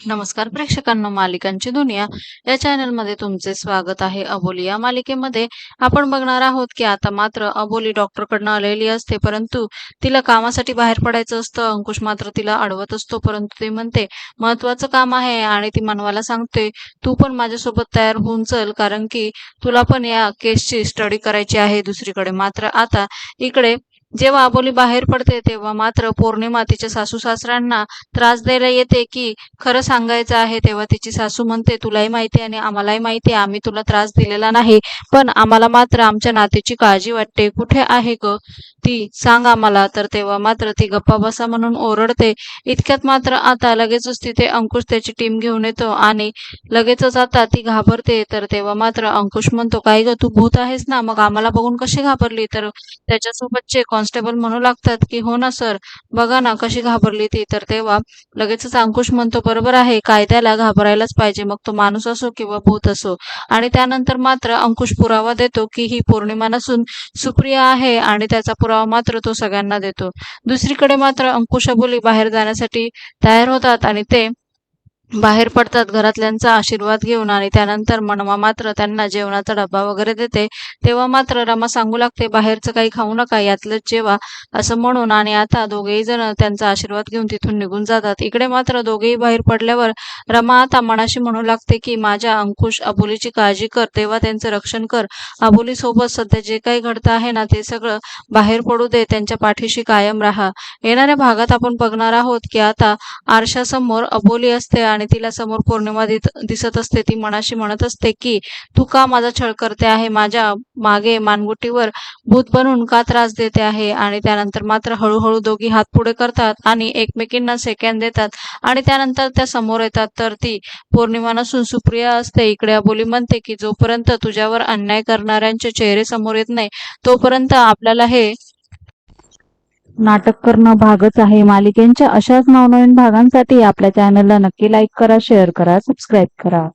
नमस्कार प्रेक्षकांना मालिकांची दुनिया. या चॅनलमध्ये तुमचे स्वागत आहे. अबोली या मालिकेमध्ये आपण बघणार आहोत की आता मात्र अबोली डॉक्टरकडनं आलेली असते परंतु तिला कामासाठी बाहेर पडायचं असतं. अंकुश मात्र तिला अडवत असतो परंतु ती म्हणते महत्वाचं काम आहे आणि ती मनवाला सांगते तू पण माझ्यासोबत तयार होऊन चल कारण की तुला पण या केसची स्टडी करायची आहे दुसरीकडे. मात्र आता इकडे जेव्हा अबोली बाहेर पडते तेव्हा मात्र पौर्णिमा तिच्या सासू सासऱ्यांना त्रास द्यायला येते की खरं सांगायचं आहे तेव्हा तिची सासू म्हणते तुलाही माहिती आहे आणि आम्हालाही माहिती आहे आम्ही तुला त्रास दिलेला नाही पण आम्हाला मात्र आमच्या नातेची काळजी वाटते. कुठे आहे ग? ती सांग आम्हाला. तर तेव्हा मात्र ती गप्पा बसा म्हणून ओरडते. इतक्यात मात्र आता लगेचच तिथे अंकुश त्याची टीम घेऊन येतो आणि लगेचच आता ती घाबरते. तर तेव्हा मात्र अंकुश म्हणतो काय ग तू भूत आहेस ना मग आम्हाला बघून कशी घाबरली? तर त्याच्यासोबतचे कॉन्स्टेबल म्हणू लागतात की हो ना सर बघा ना कशी घाबरली ती. तर तेव्हा लगेचच अंकुश म्हणतो बरोबर आहे कायद्याला घाबरायलाच पाहिजे. मग तो माणूस असो किंवा भूत असो. आणि त्यानंतर मात्र अंकुश पुरावा देतो की ही पौर्णिमा नसून सुप्रिया आहे आणि त्याचा पुरावा मात्र तो सगळ्यांना देतो. दुसरीकडे मात्र अंकुश अबोली बाहेर जाण्यासाठी तयार होतात आणि ते बाहेर पडतात घरातल्यांचा आशीर्वाद घेऊन आणि त्यानंतर मनवा मात्र त्यांना जेवणाचा डब्बा वगैरे देते. तेव्हा मात्र रमा सांगू लागते बाहेरचं काही खाऊ नका यातलंच जेवा असं म्हणून आणि आता दोघेही जण त्यांचा आशीर्वाद घेऊन तिथून निघून जातात. इकडे मात्र दोघेही बाहेर पडल्यावर रमा आता मनाशी म्हणू लागते की माझ्या अंकुश अबोलीची काळजी कर तेव्हा त्यांचं रक्षण कर. अबोली सोबत सध्या जे काही घडतं आहे ना ते सगळं बाहेर पडू दे त्यांच्या पाठीशी कायम राहा. येणाऱ्या भागात आपण बघणार आहोत की आता आरशासमोर अबोली असते आणि तिला समोर पौर्णिमा दिसत असते. ती मनाशी म्हणत असते की तू का माझा छळ करते आहे? माझ्या मागे मानगुटीवर भूत बनून का त्रास देते आहे? आणि त्यानंतर मात्र हळूहळू दोघी हात पुढे करतात आणि एकमेकींना सेकंड देतात. आणि त्यानंतर त्या समोर येतात. तर ती पौर्णिमा नसून सुप्रिया असते. इकडे अबोली म्हणते की जोपर्यंत तुझ्यावर अन्याय करणाऱ्यांचे चेहरे समोर येत नाही तोपर्यंत आपल्याला हे नाटक करणं भागच आहे. मालिकेंच्या अशाच नवनवीन भागांसाठी आपल्या चॅनलला नक्की लाईक करा शेअर करा सबस्क्राईब करा.